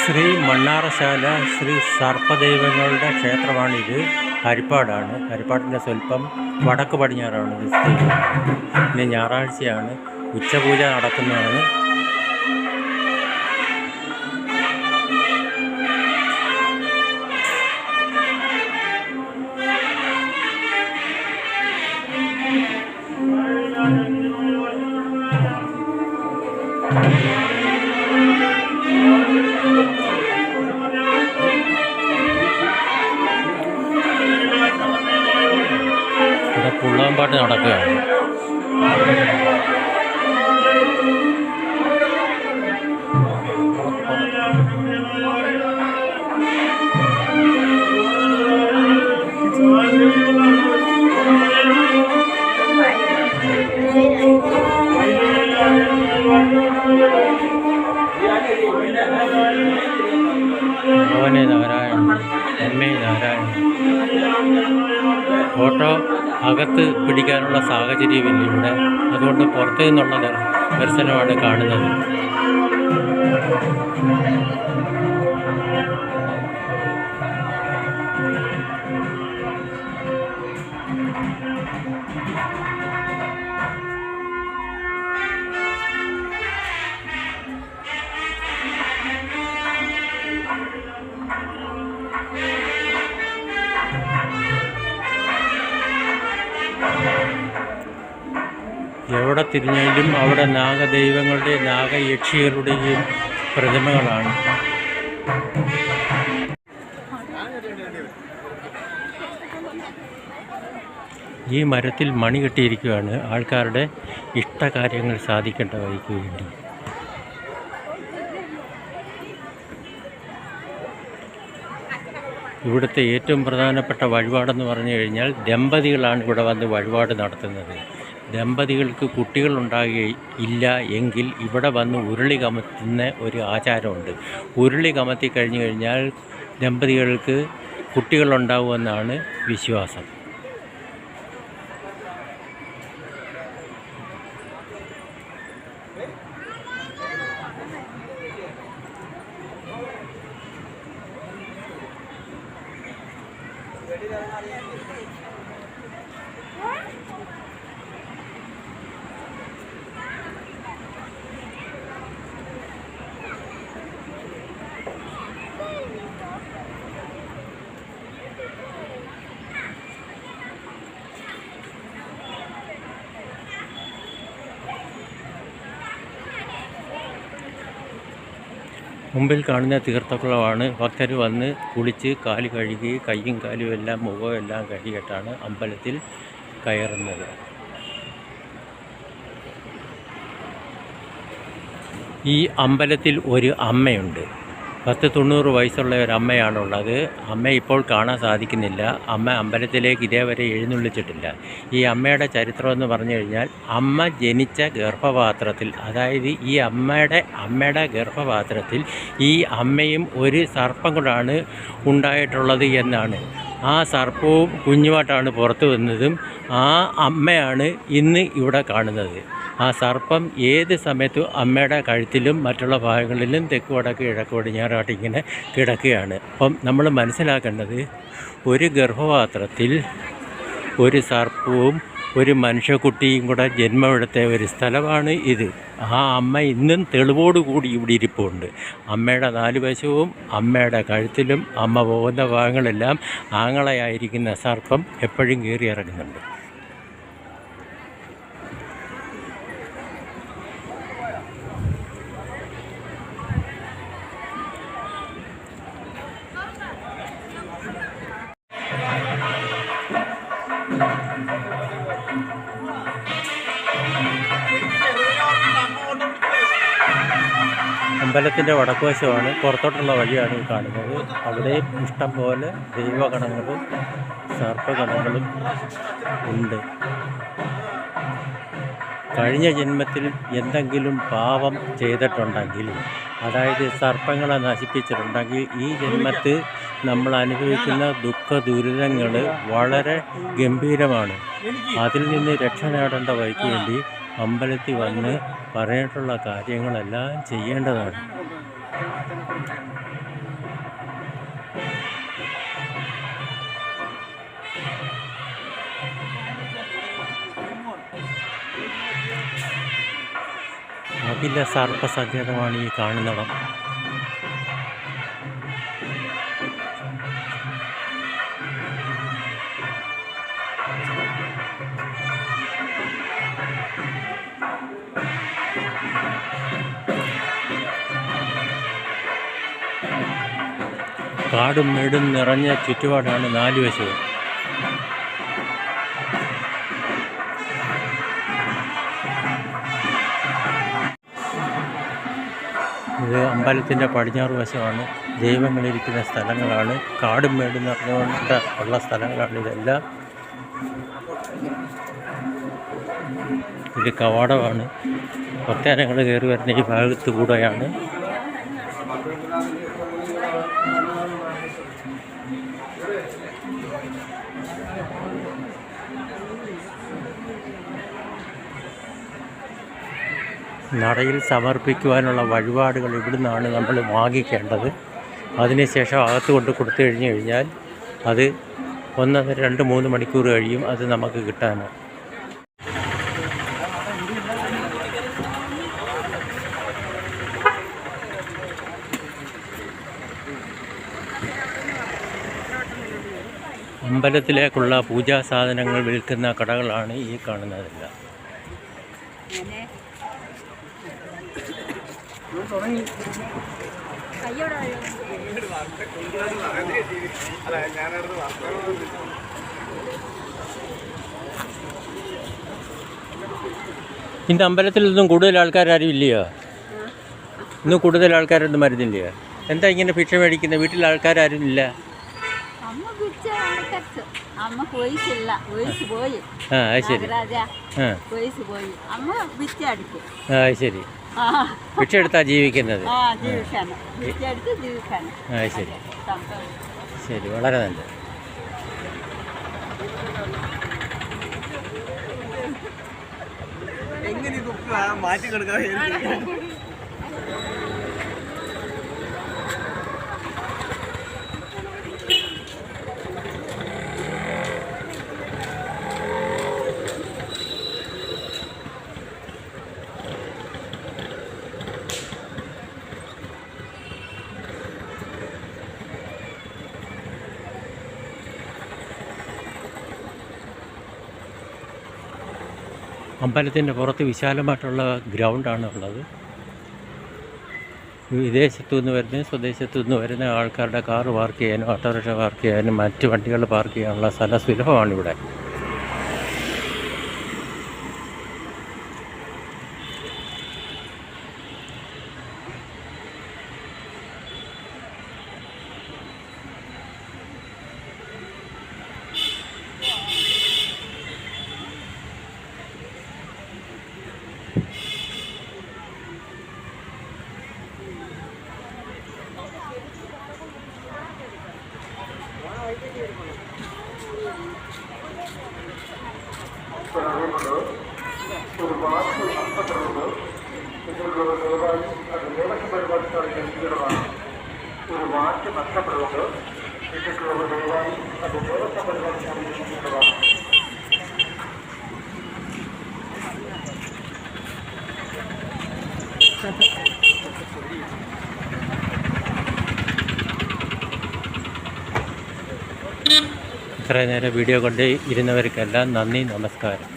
ശ്രീ മണ്ണാറശാല ശ്രീ സർപ്പദൈവങ്ങളുടെ ക്ഷേത്രമാണിത്. ഹരിപ്പാടാണ്. ഹരിപ്പാടിന്റെ സ്വല്പം വടക്ക് പടിഞ്ഞാറാണ്. ഇത് സ്ഥിതി. ഇന്ന് ഞായറാഴ്ചയാണ്. ഉച്ചപൂജ നടക്കുന്നതാണ്. ഭഗവനെ നാരായണ എന്നെ നാരായണ ഫോട്ടോ അകത്ത് പിടിക്കാനുള്ള സാഹചര്യമില്ല ഇവിടെ. അതുകൊണ്ട് പുറത്തു നിന്നുള്ള ദർശനമാണ് കാണുന്നത്. എവിടെ തിരിഞ്ഞാലും അവിടെ നാഗദൈവങ്ങളുടെയും നാഗയക്ഷികളുടെയും പ്രതിമകളാണ്. ഈ മരത്തിൽ മണി കെട്ടിയിരിക്കുകയാണ് ആൾക്കാരുടെ ഇഷ്ടകാര്യങ്ങൾ സാധിക്കേണ്ട വഴിക്ക് വേണ്ടി. ഇവിടുത്തെ ഏറ്റവും പ്രധാനപ്പെട്ട വഴിപാടെന്ന് പറഞ്ഞു കഴിഞ്ഞാൽ ദമ്പതികളാണ് ഇവിടെ വന്ന് വഴിപാട് നടത്തുന്നത്. ദമ്പതികൾക്ക് കുട്ടികൾ ഉണ്ടാകുകയില്ല എങ്കിൽ ഇവിടെ വന്ന് ഉരുളി കമത്തുന്ന ഒരു ആചാരമുണ്ട്. ഉരുളി കമത്തി കഴിഞ്ഞു കഴിഞ്ഞാൽ ദമ്പതികൾക്ക് കുട്ടികളുണ്ടാവുമെന്നാണ് വിശ്വാസം. മുമ്പിൽ കാണുന്ന തീർത്ഥക്കുളമാണ്. ഭക്തർ വന്ന് കുളിച്ച് കാൽ കഴുകി കൈയും കാലും എല്ലാം മുഖവും എല്ലാം കഴുകിയിട്ടാണ് അമ്പലത്തിൽ കയറുന്നത്. ഈ അമ്പലത്തിൽ ഒരു അമ്മയുണ്ട്. പത്ത് തൊണ്ണൂറ് വയസ്സുള്ള ഒരു അമ്മയാണുള്ളത്. അമ്മ ഇപ്പോൾ കാണാൻ സാധിക്കുന്നില്ല. അമ്മ അമ്പലത്തിലേക്ക് ഇതേവരെ എഴുന്നള്ളിച്ചിട്ടില്ല. ഈ അമ്മയുടെ ചരിത്രം എന്ന് പറഞ്ഞു കഴിഞ്ഞാൽ അമ്മ ജനിച്ച ഗർഭപാത്രത്തിൽ അതായത് ഈ അമ്മയുടെ അമ്മയുടെ ഗർഭപാത്രത്തിൽ ഈ അമ്മയും ഒരു സർപ്പം കൊണ്ടാണ് ഉണ്ടായിട്ടുള്ളത് എന്നാണ്. ആ സർപ്പവും കുഞ്ഞുമായിട്ടാണ് പുറത്തു വന്നതും ആ അമ്മയാണ് ഇന്ന് ഇവിടെ കാണുന്നത്. ആ സർപ്പം ഏത് സമയത്തും അമ്മയുടെ കഴുത്തിലും മറ്റുള്ള ഭാഗങ്ങളിലും തെക്ക് വടക്ക് കിഴക്ക് പടിഞ്ഞാറായിട്ട് ഇങ്ങനെ കിടക്കുകയാണ്. അപ്പം നമ്മൾ മനസ്സിലാക്കേണ്ടത് ഒരു ഗർഭപാത്രത്തിൽ ഒരു സർപ്പവും ഒരു മനുഷ്യക്കുട്ടിയും കൂടെ ജന്മമെടുത്ത ഒരു സ്ഥലമാണ് ഇത്. ആ അമ്മ ഇന്നും തെളിവോടുകൂടി ഇവിടെ ഇരിപ്പുണ്ട്. അമ്മയുടെ നാല് വശവും അമ്മയുടെ കഴുത്തിലും അമ്മ പോകുന്ന ഭാഗങ്ങളെല്ലാം ആങ്ങളയായിരിക്കുന്ന സർപ്പം എപ്പോഴും കയറി ഇറങ്ങുന്നുണ്ട്. അമ്പലത്തിന്റെ വടക്കുവശമാണ് പുറത്തോട്ടുള്ള വഴിയാണ് ഈ കാണുന്നത്. അവിടെയും ഇഷ്ടം പോലെ ദൈവഗണങ്ങളും സർപ്പഗണങ്ങളും ഉണ്ട്. കഴിഞ്ഞ ജന്മത്തിൽ എന്തെങ്കിലും പാപം ചെയ്തിട്ടുണ്ടെങ്കിൽ അതായത് സർപ്പങ്ങളെ നശിപ്പിച്ചിട്ടുണ്ടെങ്കിൽ ഈ ജന്മത്തിൽ നമ്മൾ അനുഭവിക്കുന്ന ദുഃഖ ദുരിതങ്ങൾ വളരെ ഗംഭീരമാണ്. അതിൽ നിന്ന് രക്ഷ നേടേണ്ട വഴിക്ക് വേണ്ടി അമ്പലത്തിൽ വന്ന് പറഞ്ഞിട്ടുള്ള കാര്യങ്ങളെല്ലാം ചെയ്യേണ്ടതാണ്. അഖില സർപ്പസങ്കേതമാണ് ഈ കാണുന്നിടം. കാടും മേടും നിറഞ്ഞ ചുറ്റുപാടാണ് നാല് വശവും. ഇത് അമ്പലത്തിന്റെ പടിഞ്ഞാറ് വശമാണ്. ദൈവങ്ങളിരിക്കുന്ന സ്ഥലങ്ങളാണ്. കാടും മേടും നിറഞ്ഞുകൊണ്ട് ഉള്ള സ്ഥലങ്ങളാണ് ഇതെല്ലാം. ഇത് കവാടമാണ്. ഒട്ടേനങ്ങൾ കയറി വരുന്ന ഈ ഭാഗത്ത് കൂടെയാണ്. നടയിൽ സമർപ്പിക്കുവാനുള്ള വഴിപാടുകൾ ഇവിടുന്നാണ് നമ്മൾ വാങ്ങിക്കേണ്ടത്. അതിനുശേഷം അകത്ത് കൊണ്ട് കൊടുത്തു കഴിഞ്ഞു കഴിഞ്ഞാൽ അത് ഒന്ന് രണ്ട് മൂന്ന് മണിക്കൂർ കഴിയും. അത് നമുക്ക് കിട്ടാനോ അമ്പലത്തിലേക്കുള്ള പൂജാ സാധനങ്ങൾ വിൽക്കുന്ന കടകളാണ് ഈ കാണുന്നതെല്ലാം. ഇന്ന് അമ്പലത്തിൽ നിന്നും കൂടുതൽ ആൾക്കാരും ഇല്ലയോ? ഇന്ന് കൂടുതൽ ആൾക്കാരൊന്നും വരുന്നില്ലയോ എന്താ ഇങ്ങനെ ഭിക്ഷ മേടിക്കുന്നത്? വീട്ടിൽ ആൾക്കാരും ഇല്ല? അമ്മ പോയി. ആ ശരി. പോയി. അമ്മ ആ ശരി. ആ. ഭിക്ഷ ജീവിക്കുന്നത്. ആ ശരി. ശരി വളരെ നല്ലത് എങ്ങനെ മാറ്റി കൊടുക്കാൻ അമ്പലത്തിന്റെ പുറത്ത് വിശാലമായിട്ടുള്ള ഗ്രൗണ്ടാണ് ഉള്ളത്. വിദേശത്തു നിന്ന് വരുന്ന സ്വദേശത്തു നിന്ന് വരുന്ന ആൾക്കാരുടെ കാർ പാർക്ക് ചെയ്യാനും ഓട്ടോറിക്ഷ പാർക്ക് ചെയ്യാനും മറ്റ് വണ്ടികൾ പാർക്ക് ചെയ്യാനുള്ള സ്ഥല ರೋಡು ಇದು ಮಾಸ್ಕ್ ಸಂಪದ ರೋಡು ಇದರಲ್ಲಿ ದೇವಾಲಯ ಅದು ದೇವಕ್ಕೆ ಪರಿವರ್ತಾರೆ ಇರುವ ಇದು ಮಾಸ್ಕ್ ನಷ್ಟಪಡುವುದು ಇದಕ್ಕೆ ದೇವಾಲಯ ಅದು ದೇವಕ್ಕೆ ಪರಿವರ್ತಾರೆ ಇರುವ ഇത്രയും നേരം വീഡിയോ കണ്ട് ഇരുന്നവർക്കെല്ലാം നന്ദി നമസ്കാരം.